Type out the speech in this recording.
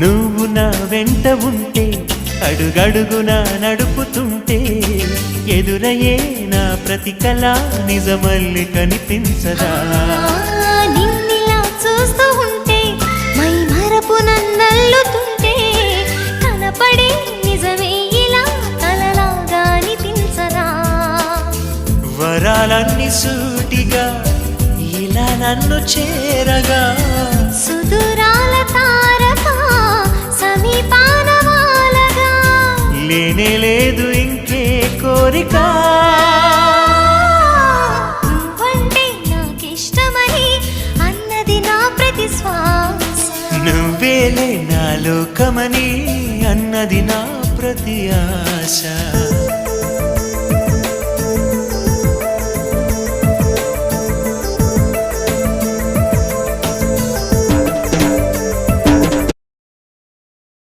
నువ్వు నా వెంట ఉంటే అడుగడుగునా నడుపుతుంటే ఎదురయ్యే నా ప్రతి కళ నిజమల్లి కనిపించదా చూస్తూ ఉంటే మై మరపు నన్నల్లుతుంటే కనపడే నిజమే ఇలా కలలాగా అనిపించరా వరాలన్నీ సూటిగా ఇలా నన్ను చేరగా కోరిక. నువ్వేలే నా లోకమని అన్నది నా ప్రతి ఆశ.